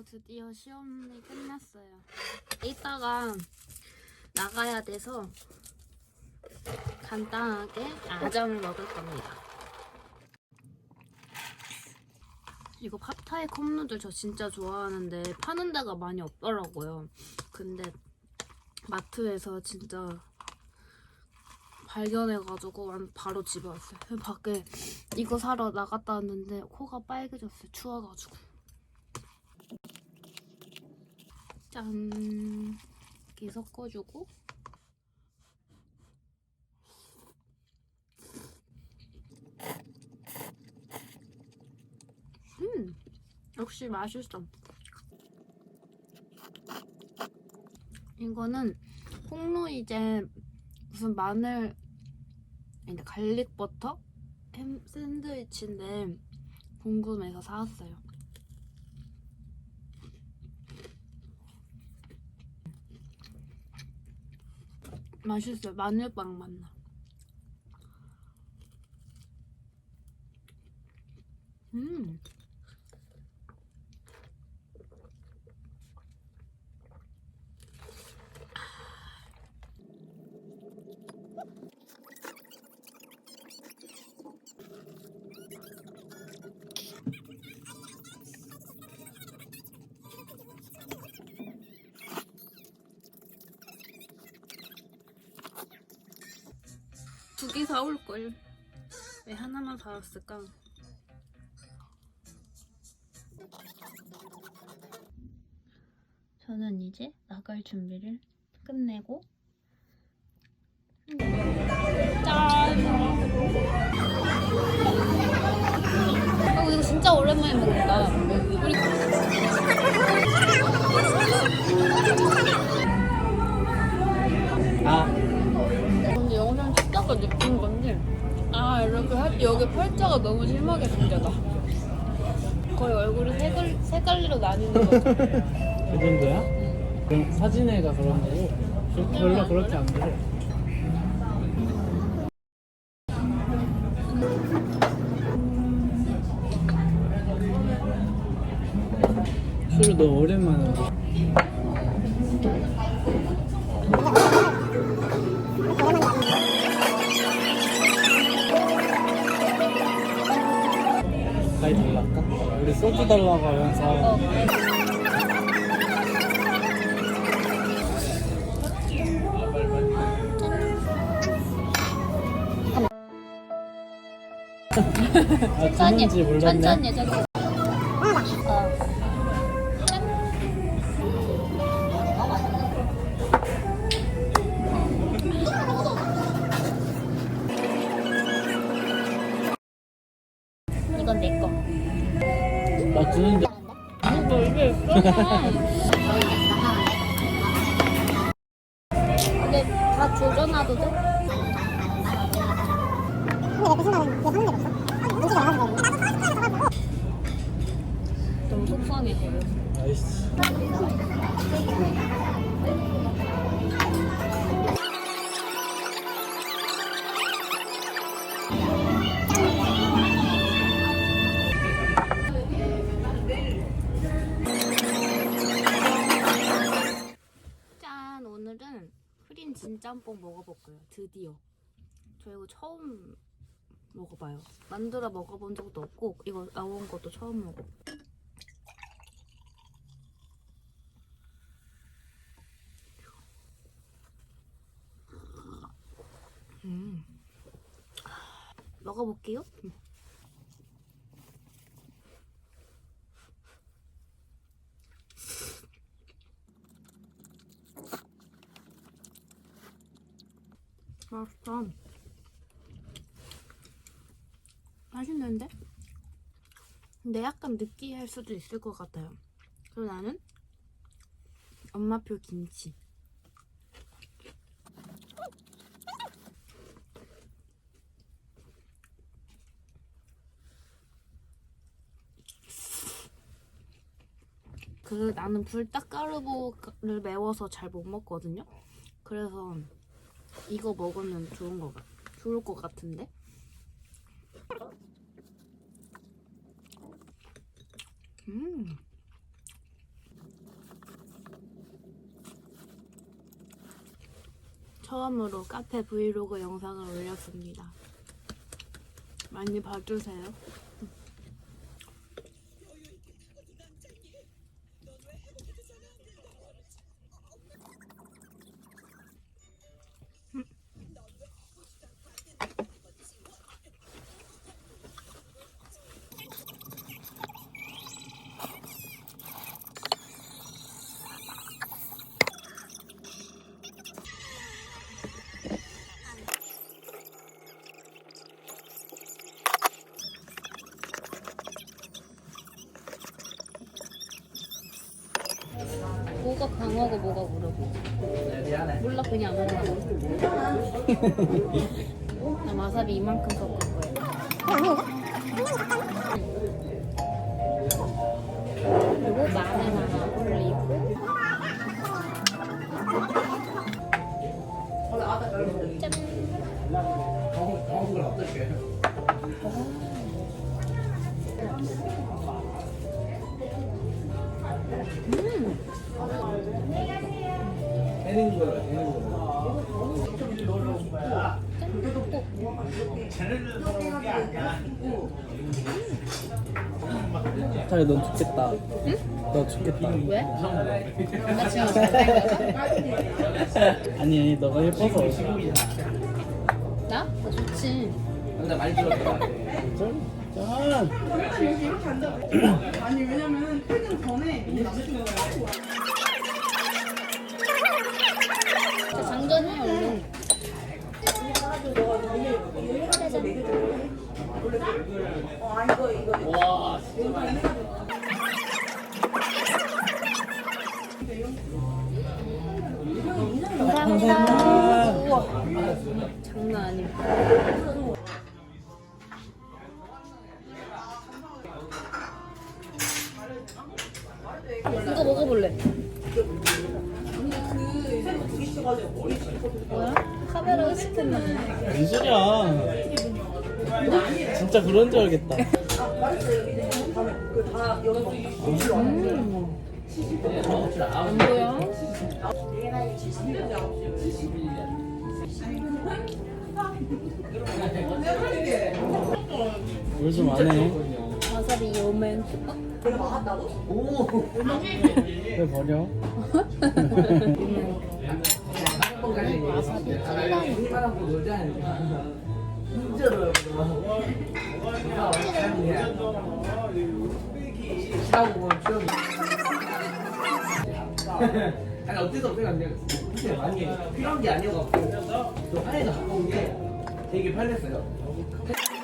저 드디어 시험이 끝났어요. 이따가 나가야 돼서 간단하게 아점을 먹을 겁니다. 이거 팝타이 컵누들 저 진짜 좋아하는데 파는 데가 많이 없더라고요. 근데 마트에서 진짜 발견해가지고 완- 바로 집에 왔어요. 밖에 이거 사러 나갔다 왔는데 코가 빨개졌어요. 추워가지고. 짠. 이렇게 섞어주고. 음, 역시 맛있어. 이거는 콩루이제 무슨 마늘, 아니 갈릭 버터 햄 샌드위치인데 궁금해서 사왔어요. 맛있어요. 마늘빵 맛나. 음. 사올 걸. 왜 하나만 사왔을까? 저는 이제 나갈 준비를 끝내고 짠! 어, 이거 진짜 오랜만에 먹는다. 우리 아 이렇게 할, 여기 팔자가 너무 심하게 생겨다 거의 얼굴이 세, 갈, 세 갈리로 나뉘는 거 같아 그 정도야? 그럼 사진회가 그런 거고 저- 별로 그렇게 안 그래. 술을 너무 오랜만에 먹어. 우리 소주 달라고 하면서 어. 아, 천천히 주문지 몰랐네. 천천히 천천히 근데 다 조져놔도 돼? 너무 속상해. 아이씨. 짬뽕 먹어볼 거예요. 드디어. 저 이거 처음 먹어봐요. 만들어 먹어본 적도 없고 이거 나온 것도 처음 먹어. 음. 먹어볼게요. 음. 맛있다. 맛있는데? 근데 약간 느끼할 수도 있을 것 같아요. 그리고 나는 엄마표 김치. 그 나는 불닭가루보를 매워서 잘 못 먹거든요. 그래서 이거 먹으면 좋은 거 같, 좋을 것 같은데? 음. 처음으로 카페 브이로그 영상을 올렸습니다. 많이 봐주세요. 뭐가 강하고 뭐가 무르고. 몰라 그냥 아무거나 나 와사비 이만큼 섞을 거야 차라리 넌 죽겠다. 응? 너 죽겠다. 왜? 나 지금 어때? 아니, 너가 예뻐서. 나? 나 좋지 근데 많이 들었다. 짠! 짠! 아니 왜냐면 퇴근 전에 남자친구가 자, 장전해 어 이거 이거 와, 감사합니다 우와 장난 아니야 뭐야? 카메라 맞네 무슨 소리야. 진짜 그런 줄 알겠다. 안 보여? 요즘 안 해. 와사비 요맨 왜 버려? 아니 어째서 어떻게 안 돼요? 근데 많이 필요한 게 아니어갖고 또 하나에 가까운 게 되게 편했어요.